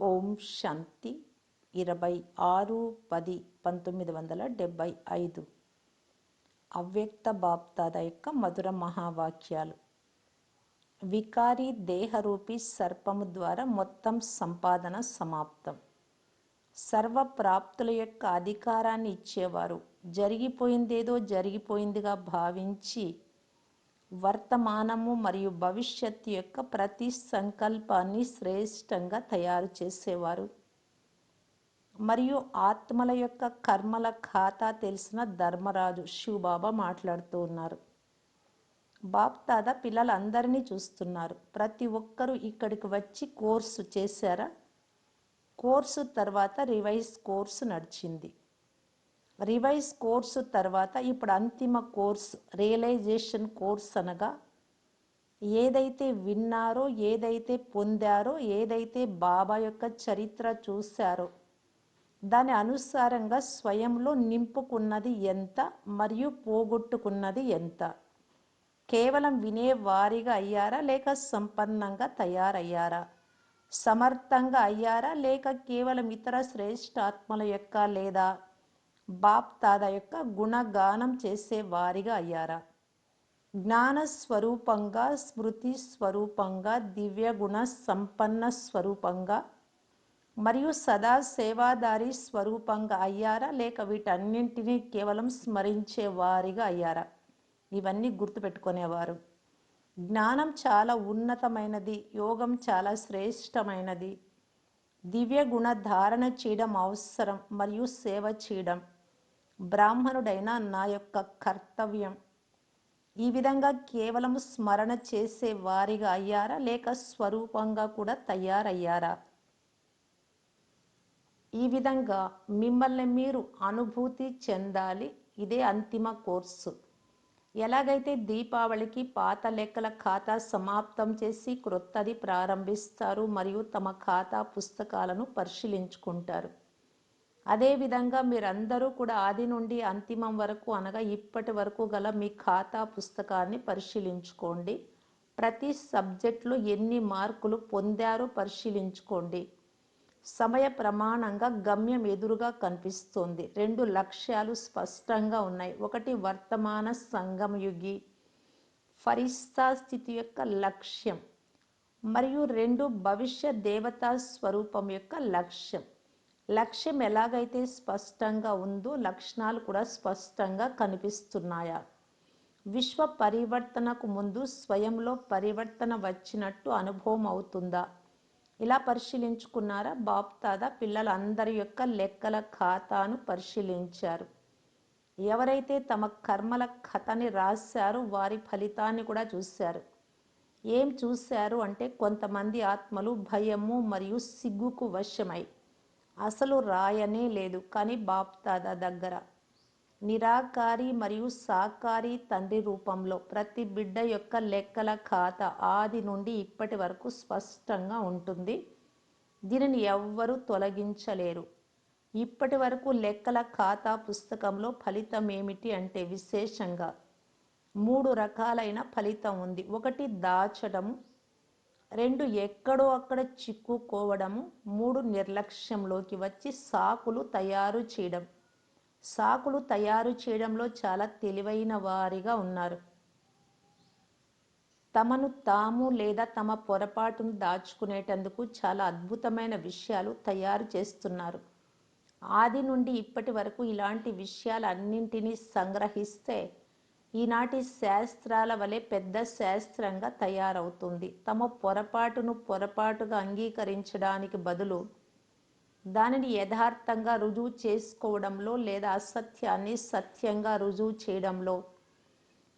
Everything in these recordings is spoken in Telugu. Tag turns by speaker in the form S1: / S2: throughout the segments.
S1: ఓం శాంతి. ఇరవై ఆరు పది పంతొమ్మిది వందల డెబ్భై ఐదు. అవ్యక్త బాప్తాద యొక్క మధుర మహావాక్యాలు. వికారి దేహరూపి సర్పము ద్వారా మొత్తం సంపాదన సమాప్తం. సర్వ ప్రాప్తుల యొక్క అధికారాన్ని ఇచ్చేవారు. జరిగిపోయిందేదో జరిగిపోయిందిగా భావించి వర్తమానము మరియు భవిష్యత్తు యొక్క ప్రతి సంకల్పాన్ని శ్రేష్టంగా తయారు చేసేవారు. మరియు ఆత్మల యొక్క కర్మల ఖాతా తెలిసిన ధర్మరాజు శివబాబా మాట్లాడుతూ ఉన్నారు. బాప్దాద పిల్లలందరినీ చూస్తున్నారు. ప్రతి ఒక్కరూ ఇక్కడికి వచ్చి కోర్సు చేశారా? కోర్సు తర్వాత రివైజ్ కోర్సు నడిచింది. రివైజ్ కోర్సు తర్వాత ఇప్పుడు అంతిమ కోర్సు రియలైజేషన్ కోర్స్ అనగా ఏదైతే విన్నారో ఏదైతే పొందారో ఏదైతే బాబా యొక్క చరిత్ర చూశారో దాని అనుసారంగా స్వయంలో నింపుకున్నది ఎంత మరియు పోగొట్టుకున్నది ఎంత? కేవలం వినే వారిగా అయ్యారా లేక సంపన్నంగా తయారయ్యారా? సమర్థంగా అయ్యారా లేక కేవలం ఇతర శ్రేష్ఠాత్మల యొక్క లేదా బాప్ తాత యొక్క గుణగానం చేసే వారిగా అయ్యారా? జ్ఞాన స్వరూపంగా స్మృతి స్వరూపంగా దివ్య గుణ సంపన్న స్వరూపంగా మరియు సదా సేవాదారి స్వరూపంగా అయ్యారా? లేక వీటన్నింటినీ కేవలం స్మరించే వారిగా అయ్యారా? ఇవన్నీ గుర్తుపెట్టుకునేవారు. జ్ఞానం చాలా ఉన్నతమైనది యోగం చాలా శ్రేష్టమైనది. దివ్య గుణ ధారణ చేయడం అవసరం మరియు సేవ చేయడం. బ్రాహ్మణుడైన నా యొక్క కర్తవ్యం. ఈ విధంగా కేవలం స్మరణ చేసే వారిగా అయ్యారా? లేక స్వరూపంగా కూడా తయారయ్యారా? ఈ విధంగా మిమ్మల్ని మీరు అనుభూతి చెందాలి. ఇదే అంతిమ కోర్సు. ఎలాగైతే దీపావళికి పాత లెక్కల ఖాతా సమాప్తం చేసి క్రొత్తది ప్రారంభిస్తారు మరియు తమ ఖాతా పుస్తకాలను పరిశీలించుకుంటారు. అదేవిధంగా మీరందరూ కూడా ఆది నుండి అంతిమం వరకు అనగా ఇప్పటి వరకు గల మీ ఖాతా పుస్తకాన్ని పరిశీలించుకోండి. ప్రతి సబ్జెక్టులో ఎన్ని మార్కులు పొందారో పరిశీలించుకోండి. సమయ ప్రమాణంగా గమ్యం ఎదురుగా కనిపిస్తోంది. రెండు లక్ష్యాలు స్పష్టంగా ఉన్నాయి. ఒకటి వర్తమాన సంగమయుగి ఫరిస్తా స్థితి యొక్క లక్ష్యం మరియు రెండు భవిష్య దేవతా స్వరూపం యొక్క లక్ష్యం. లక్ష్యం ఎలాగైతే స్పష్టంగా ఉందో లక్షణాలు కూడా స్పష్టంగా కనిపిస్తున్నాయా? విశ్వ పరివర్తనకు ముందు స్వయంలో పరివర్తన వచ్చినట్టు అనుభవం అవుతుందా? ఇలా పరిశీలించుకున్నారా? బాప్తాద పిల్లలందరి యొక్క లెక్కల ఖాతాను పరిశీలించారు. ఎవరైతే తమ కర్మల కథని రాశారో వారి ఫలితాన్ని కూడా చూశారు. ఏం చూశారు అంటే కొంతమంది ఆత్మలు భయము మరియు సిగ్గుకు వశమై అసలు రాయనే లేదు. కానీ బాప్తాదా దగ్గర నిరాకారి మరియు సాకారి తండ్రి రూపంలో ప్రతి బిడ్డ యొక్క లెక్కల ఖాతా ఆది నుండి ఇప్పటి వరకు స్పష్టంగా ఉంటుంది. దీనిని ఎవ్వరూ తొలగించలేరు. ఇప్పటి వరకు లెక్కల ఖాతా పుస్తకంలో ఫలితం ఏమిటి అంటే విశేషంగా మూడు రకాలైన ఫలితం ఉంది. ఒకటి దాచడము రెండు ఎక్కడో అక్కడ చిక్కుకోవడము మూడు నిర్లక్ష్యంలోకి వచ్చి సాకులు తయారు చేయడం. సాకులు తయారు చేయడంలో చాలా తెలివైన వారిగా ఉన్నారు. తమను తాము లేదా తమ పొరపాటును దాచుకునేటందుకు చాలా అద్భుతమైన విషయాలు తయారు చేస్తున్నారు. ఆది నుండి ఇప్పటి వరకు ఇలాంటి విషయాలన్నింటినీ సంగ్రహిస్తే ఈనాటి శాస్త్రాల వలె పెద్ద శాస్త్రంగా తయారవుతుంది. తమ పొరపాటును పొరపాటుగా అంగీకరించడానికి బదులు దానిని యథార్థంగా రుజువు చేసుకోవడంలో లేదా అసత్యాన్ని సత్యంగా రుజువు చేయడంలో.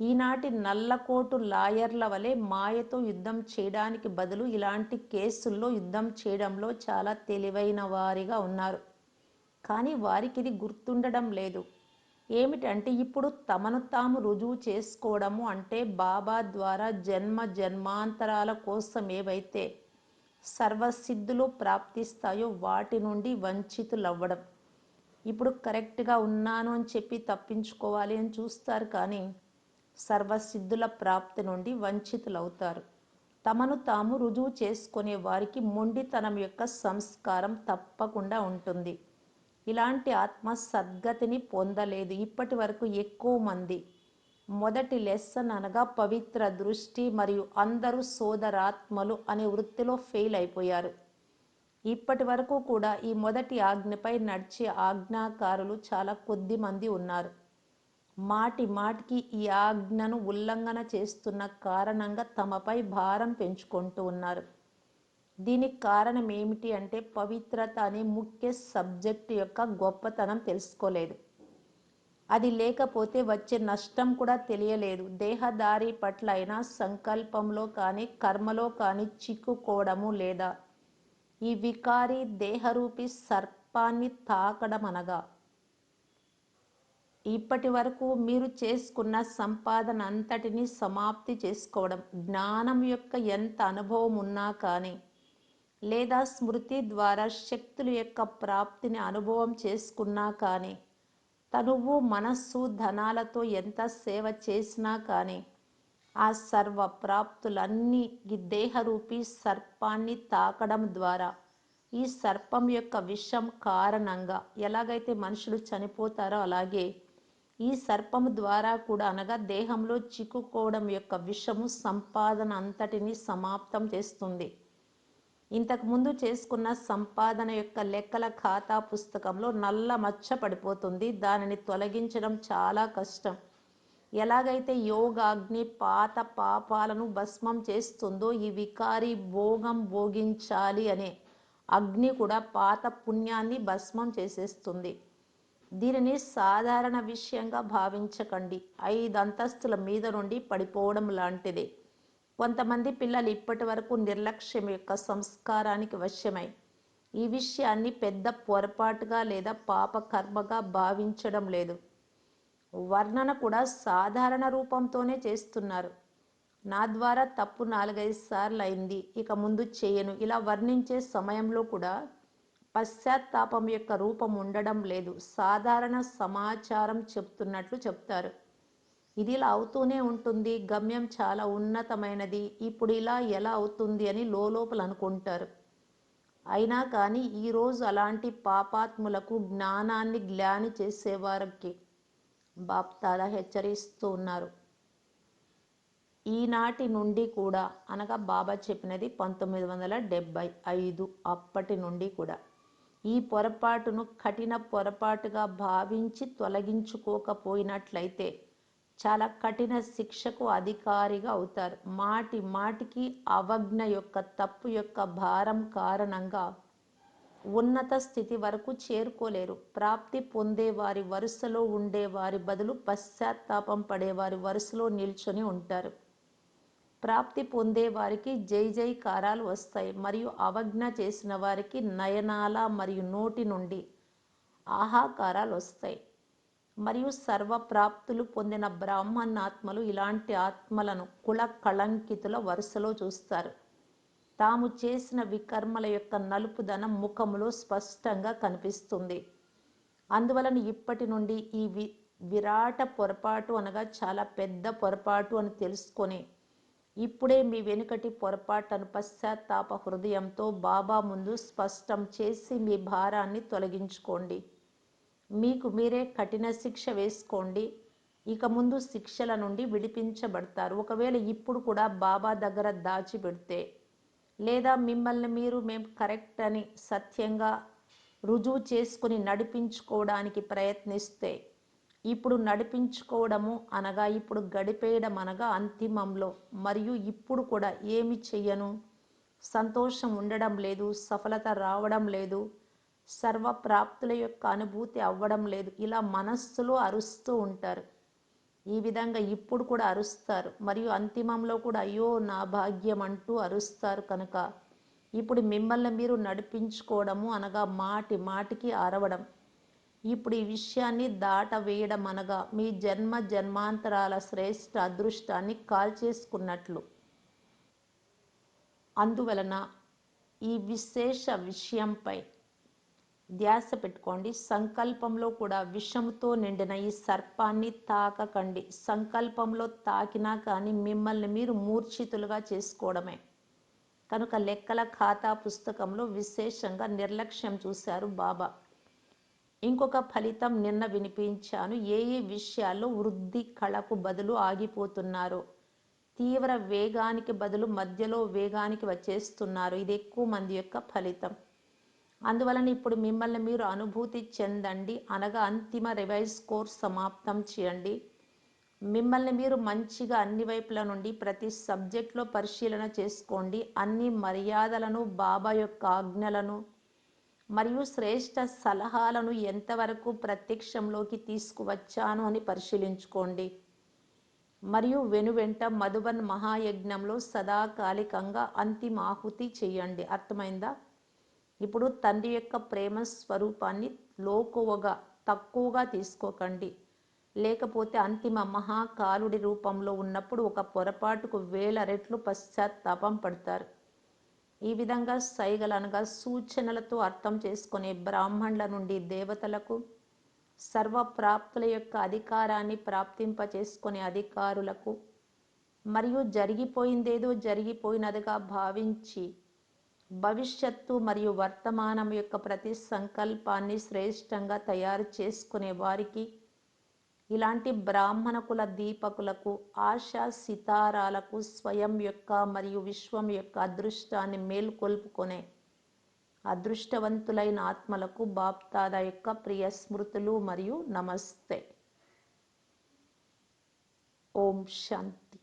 S1: ఈనాటి నల్లకోటు లాయర్ల వలె మాయతో యుద్ధం చేయడానికి బదులు ఇలాంటి కేసుల్లో యుద్ధం చేయడంలో చాలా తెలివైన వారిగా ఉన్నారు. కానీ వారికి ఇది గుర్తుండడం లేదు. ఏమిటంటే ఇప్పుడు తమను తాము రుజువు చేసుకోవడము అంటే బాబా ద్వారా జన్మ జన్మాంతరాల కోసం ఏవైతే సర్వసిద్ధులు ప్రాప్తిస్తాయో వాటి నుండి వంచితులవ్వడం. ఇప్పుడు కరెక్ట్గా ఉన్నాను అని చెప్పి తప్పించుకోవాలి అని చూస్తారు కానీ సర్వసిద్ధుల ప్రాప్తి నుండి వంచితులవుతారు. తమను తాము రుజువు చేసుకునే వారికి మొండితనం యొక్క సంస్కారం తప్పకుండా ఉంటుంది. ఇలాంటి ఆత్మ సద్గతిని పొందలేదు. ఇప్పటి వరకు ఎక్కువ మంది మొదటి లెసన్ అనగా పవిత్ర దృష్టి మరియు అందరూ సోదరాత్మలు అనే వృత్తిలో ఫెయిల్ అయిపోయారు. ఇప్పటి వరకు కూడా ఈ మొదటి ఆజ్ఞపై నడిచే ఆజ్ఞాకారులు చాలా కొద్ది మంది ఉన్నారు. మాటి మాటికి ఈ ఆజ్ఞను ఉల్లంఘన చేస్తున్న కారణంగా తమపై భారం పెంచుకుంటూ ఉన్నారు. దీనికి కారణం ఏమిటి అంటే పవిత్రత అనే ముఖ్య సబ్జెక్ట్ యొక్క గొప్పతనం తెలుసుకోలేదు. అది లేకపోతే వచ్చే నష్టం కూడా తెలియలేదు. దేహదారి పట్ల అయినా సంకల్పంలో కానీ కర్మలో కానీ చిక్కుకోవడము లేదా? ఈ వికారి దేహరూపి సర్పాన్ని తాకడం అనగా ఇప్పటి వరకు మీరు చేసుకున్న సంపాదన అంతటిని సమాప్తి చేసుకోవడం జ్ఞానం యొక్క ఎంత అనుభవం ఉన్నా కానీ లేదా స్మృతి ద్వారా శక్తుల యొక్క ప్రాప్తిని అనుభవం చేసుకున్నా కానీ తనువు మనస్సు ధనాలతో ఎంత సేవ చేసినా కానీ ఆ సర్వ ప్రాప్తులన్నీ ఈ దేహరూపి సర్పాన్ని తాకడం ద్వారా. ఈ సర్పం యొక్క విషం కారణంగా ఎలాగైతే మనుషులు చనిపోతారో అలాగే ఈ సర్పము ద్వారా కూడా అనగా దేహంలో చిక్కుకోవడం యొక్క విషము సంపాదన అంతటిని సమాప్తం చేస్తుంది. ఇంతకుముందు చేసుకున్న సంపాదన యొక్క లెక్కల ఖాతా పుస్తకంలో నల్ల మచ్చ పడిపోతుంది. దానిని తొలగించడం చాలా కష్టం. ఎలాగైతే యోగాగ్ని పాత పాపాలను భస్మం చేస్తుందో ఈ వికారి భోగం భోగించాలి అనే అగ్ని కూడా పాత పుణ్యాన్ని భస్మం చేసేస్తుంది. దీనిని సాధారణ విషయంగా భావించకండి. ఐదు అంతస్తుల మీద నుండి పడిపోవడం లాంటిది. కొంతమంది పిల్లలు ఇప్పటి వరకు నిర్లక్ష్యం యొక్క సంస్కారానికి వశ్యమై ఈ విషయాన్ని పెద్ద పొరపాటుగా లేదా పాపకర్మగా భావించడం లేదు. వర్ణన కూడా సాధారణ రూపంతోనే చేస్తున్నారు. నా ద్వారా తప్పు నాలుగైదు సార్లు అయింది ఇక ముందు చేయను. ఇలా వర్ణించే సమయంలో కూడా పశ్చాత్తాపం యొక్క రూపం ఉండడం లేదు. సాధారణ సమాచారం చెప్తున్నట్లు చెప్తారు. ఇది ఇలా అవుతూనే ఉంటుంది. గమ్యం చాలా ఉన్నతమైనది. ఇప్పుడు ఇలా ఎలా అవుతుంది అని లోపల అనుకుంటారు. అయినా కానీ ఈరోజు అలాంటి పాపాత్ములకు జ్ఞానాన్ని గ్లాని చేసేవారికి బాప్తాల హెచ్చరిస్తూ ఉన్నారు. ఈనాటి నుండి కూడా అనగా బాబా చెప్పినది పంతొమ్మిది వందల డెబ్భై ఐదు అప్పటి నుండి కూడా. ఈ పొరపాటును కఠిన పొరపాటుగా భావించి తొలగించుకోకపోయినట్లయితే చాలా కఠిన శిక్షకు అధికారిగా అవుతారు. మాటి మాటికి అవజ్ఞ యొక్క తప్పు యొక్క భారం కారణంగా ఉన్నత స్థితి వరకు చేరుకోలేరు. ప్రాప్తి పొందే వారి వరుసలో ఉండే వారి బదులు పశ్చాత్తాపం పడే వారి వరుసలో నిల్చొని ఉంటారు. ప్రాప్తి పొందే వారికి జై జైకారాలు వస్తాయి. మరియు అవజ్ఞ చేసిన వారికి నయనాల మరియు నోటి నుండి ఆహాకారాలు వస్తాయి. మరియు సర్వప్రాప్తులు పొందిన బ్రాహ్మణాత్మలు ఇలాంటి ఆత్మలను కుల కళంకితుల వరుసలో చూస్తారు. తాము చేసిన వికర్మల యొక్క నలుపుదనం ముఖములో స్పష్టంగా కనిపిస్తుంది. అందువలన ఇప్పటి నుండి ఈ వి విరాట పొరపాటు అనగా చాలా పెద్ద పొరపాటు అని తెలుసుకొని ఇప్పుడే మీ వెనుకటి పొరపాటును పశ్చాత్తాప హృదయంతో బాబా ముందు స్పష్టం చేసి మీ భారాన్ని తొలగించుకోండి. మీకు మీరే కఠిన శిక్ష వేసుకోండి. ఇక ముందు శిక్షల నుండి విడిపించబడతారు. ఒకవేళ ఇప్పుడు కూడా బాబా దగ్గర దాచిపెడితే లేదా మిమ్మల్ని మీరు మేము కరెక్ట్ అని సత్యంగా రుజువు చేసుకుని నడిపించుకోవడానికి ప్రయత్నిస్తే ఇప్పుడు నడిపించుకోవడము అనగా ఇప్పుడు గడిపేయడం అనగా అంతిమంలో. మరియు ఇప్పుడు కూడా ఏమి చెయ్యను? సంతోషం ఉండడం లేదు సఫలత రావడం లేదు. సర్వ ప్రాప్తుల యొక్క అనుభూతి అవ్వడం లేదు. ఇలా మనస్సులో అరుస్తూ ఉంటారు. ఈ విధంగా ఇప్పుడు కూడా అరుస్తారు. మరియు అంతిమంలో కూడా అయ్యో నా భాగ్యం అంటూ అరుస్తారు కనుక. ఇప్పుడు మిమ్మల్ని మీరు నడిపించుకోవడము అనగా మాటి మాటికి అరవడం. ఇప్పుడు ఈ విషయాన్ని దాటవేయడం అనగా మీ జన్మ జన్మాంతరాల శ్రేష్ఠ అదృష్టాన్ని కాల్చేసుకున్నట్లు. అందువలన ఈ విశేష విషయంపై ధ్యాస పెట్టుకోండి. సంకల్పంలో కూడా విషంతో నిండిన ఈ సర్పాన్ని తాకకండి. సంకల్పంలో తాకినా కానీ మిమ్మల్ని మీరు మూర్ఛితులుగా చేసుకోవడమే. కనుక లెక్కల ఖాతా పుస్తకంలో విశేషంగా నిర్లక్ష్యం చూశారు బాబా. ఇంకొక ఫలితం నిన్న వినిపించాను. ఏ ఏ విషయాల్లో వృద్ధి కళకు బదులు ఆగిపోతున్నారు? తీవ్ర వేగానికి బదులు మధ్యలో వేగానికి వచ్చేస్తున్నారు. ఇది ఎక్కువ మంది యొక్క ఫలితం. అందువలన ఇప్పుడు మిమ్మల్ని మీరు అనుభూతి చెందండి. అనగా అంతిమ రివైజ్ కోర్స్ సమాప్తం చేయండి. మిమ్మల్ని మీరు మంచిగా అన్ని వైపుల నుండి ప్రతి సబ్జెక్ట్లో పరిశీలన చేసుకోండి. అన్ని మర్యాదలను బాబా యొక్క ఆజ్ఞలను మరియు శ్రేష్ట సలహాలను ఎంతవరకు ప్రత్యక్షంలోకి తీసుకువచ్చాను అని పరిశీలించుకోండి. మరియు వెనువెంట మధుబన్ మహాయజ్ఞంలో సదాకాలికంగా అంతిమాహుతి చేయండి. అర్థమైందా? ఇప్పుడు తండ్రి యొక్క ప్రేమ స్వరూపాన్ని లోకువగా తక్కువగా తీసుకోకండి. లేకపోతే అంతిమ మహాకాలుడి రూపంలో ఉన్నప్పుడు ఒక పొరపాటుకు వేల రెట్లు పశ్చాత్తాపం పడతారు. ఈ విధంగా సైగలు అనగా సూచనలతో అర్థం చేసుకునే బ్రాహ్మణుల నుండి దేవతలకు సర్వప్రాప్తుల యొక్క అధికారాన్ని ప్రాప్తింప చేసుకునే అధికారులకు మరియు జరిగిపోయిందేదో జరిగిపోయినదిగా భావించి భవిష్యత్తు మరియు వర్తమానం యొక్క ప్రతి సంకల్పాన్ని శ్రేష్టంగా తయారు చేసుకునే వారికి ఇలాంటి బ్రాహ్మణ కుల దీపకులకు ఆశా సితారాలకు స్వయం యొక్క మరియు విశ్వం యొక్క అదృష్టాన్ని మేల్కొల్పుకొనే అదృష్టవంతులైన ఆత్మలకు బాప్తాద యొక్క ప్రియ స్మృతులు మరియు నమస్తే. ఓం శాంతి.